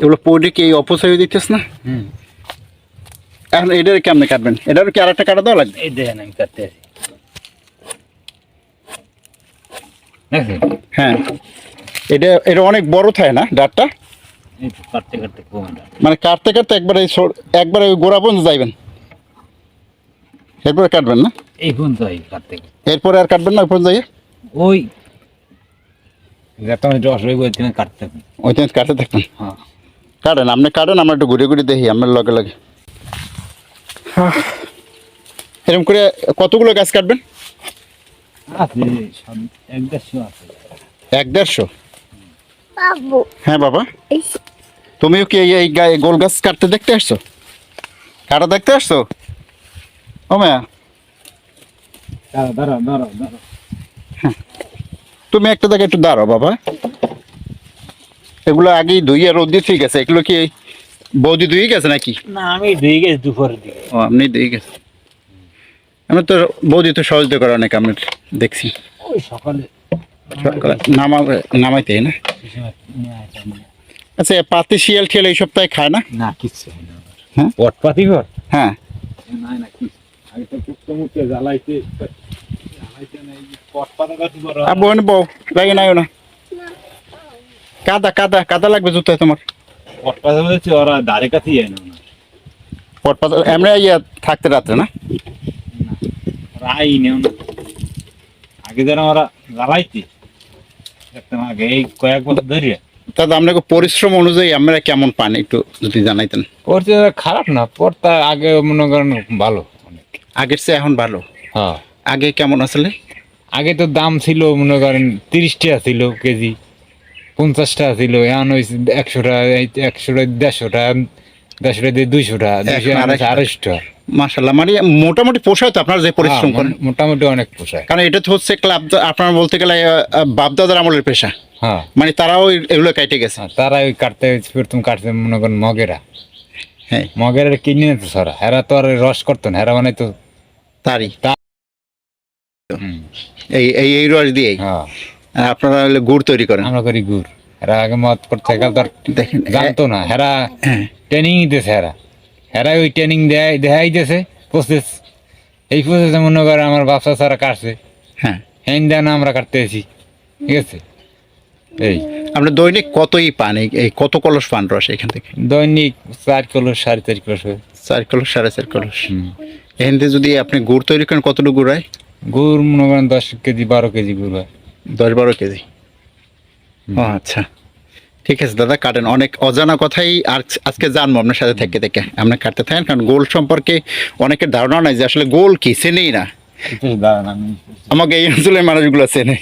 এগুলো পড়লে কি এই অপচয় দিতেছ না? এখন এটার কেমনে কাটবেন? এটার কি আর একটা কাটা দেওয়া লাগবে? এই দেখেন আমি কাটতে আছি হ্যাঁ। এটা এটা অনেক বড় থাকে না ডাটটা? কাটতে কাটতে মানে কাটতে কাটতে একবারে একবারে ওই গোড়া পর্যন্ত যাইবেন। এরপরে কাটবেন না? এই পর্যন্ত কাটতে। এরপরে আর কাটবেন না ওই পর্যন্ত যাইয়ে? ওই যত রস বলছি না কাটতে। ওই কাটতে থাকবেন। হ্যাঁ। কাটেন আপনি কাটেন আমরা একটু ঘুরে ঘুরে দেখি আপনার লগে লগে। এরকম করে কতগুলো গাছ কাটবেন? এক দেড়শো হ্যাঁ বাবা। তুমিও কি এই- এই গায়ে গোল গাছ কাটতে দেখতে আসছো? কাটা দেখতে আসছো? ও মায়া। দাঁড়া তুমি একটা জায়গায় একটু দাঁড়াও বাবা। এগুলো আগেই ধুইয়ে রোদ দিয়ে ঠিক আছে এগুলো কি বৌদি ধুয়ে গেছে নাকি? না আমি দুই গেছি দুপুরের দিকে। ও আপনি ধুয়ে গেছে। আমি তো বৌদি তো সহযোগিতা করে অনেক আমি দেখছি। ওই সকালে সকালে নামাইতে না। আচ্ছা পাতি শিয়াল ঠেলে এই সপ্তাহে খায় না? না কিচ্ছু হয় না। আমার। পট পাতি ঘর? হ্যাঁ। না না কি আগে তো কুত্তো মুখে জ্বালাইতে জ্বালাইতে না পট পাতা গাছ বড় আর বোন বউ লাগে নাই না। কাদা কাদা কাদা লাগবে জুতায় তোমার? পট পাতা ওরা দাঁড়ে কাছেই যায় না। ওরা। পট পাতা এমনি ইয়া থাকতে রাত্রে না? নেও না। আগে যেন ওরা দেখতাম আগে এই কয়েক বছর ধরে। তাহলে আপনাকে পরিশ্রম অনুযায়ী আমরা কেমন পান একটু যদি জানাইতেন? পড়তে খারাপ না পড়তা আগে মনে করেন ভালো অনেক। আগের চেয়ে এখন ভালো? হ্যাঁ। আগে কেমন আসলে? আগে তো দাম ছিল মনে করেন তিরিশ টাকা ছিল কেজি। পঞ্চাশ টাকা ছিল এখন ওই একশো টাকা এই একশো টাকা দেড়শো টাকা দেড়শো টাকা দিয়ে দুইশো টাকা দুইশো এখন আড়াইশো টাকা। আড়াইশো মানে মোটামুটি পোষায় তো আপনার যে পরিশ্রম হ্যাঁ, করেন। মোটামুটি অনেক পোষায়। কারণ এটা তো হচ্ছে ক্লাব আপনার বলতে গেলে বাপদাদার আমলের পেশা। হ্যাঁ। মানে তারাও এগুলো কাটে গেছে। তারা ওই কাটতে প্রথম কাটতে মনে করেন মগেরা। হ্যাঁ। মগেরা কিনে নিত সারা। হেরা তো আর রস করতো না হেরা মানে তো তারই। এই এই রস দিয়েই। হ্যাঁ। আপনারা হলে গুড় তৈরি করেন। আমরা করি গুড়। হেরা আগে মদ করতে গেলে দেখেন জানতো না হেরা হ্যাঁ। ট্রেনিং দিতেছে হেরা। হেরা ওই ট্রেনিং দেয় দেখাই দিতেছে প্রসেস এই প্রসেসে মনে করে আমার ব্যবসা সারা কাটছে। হ্যাঁ। হ্যান দেন আমরা কাটতে আছি ঠিক আছে? এই। আপনি দৈনিক কতই পান? এই- কত কলস পান রস এখান থেকে? দৈনিক চার কিলো সাড়ে চার কিলো করে। চার কলস সাড়ে চার কলস। এখান থেকে যদি আপনি গুড় তৈরি করেন কতটুকু গুড় হয়? গুড় মনে করেন দশ কেজি বারো কেজি গুড় হয়। দশ বারো কেজি। ও আচ্ছা। ঠিক আছে দাদা কাটেন। অনেক অজানা কথাই আর আজকে জানব আপনার সাথে থেকে থেকে। আপনার কাটতে থাকেন কারণ গোল সম্পর্কে অনেকের ধারণা নাই যে আসলে গোল কি চেনেই না। আমাকে এই অঞ্চলের মানুষগুলো চেনে।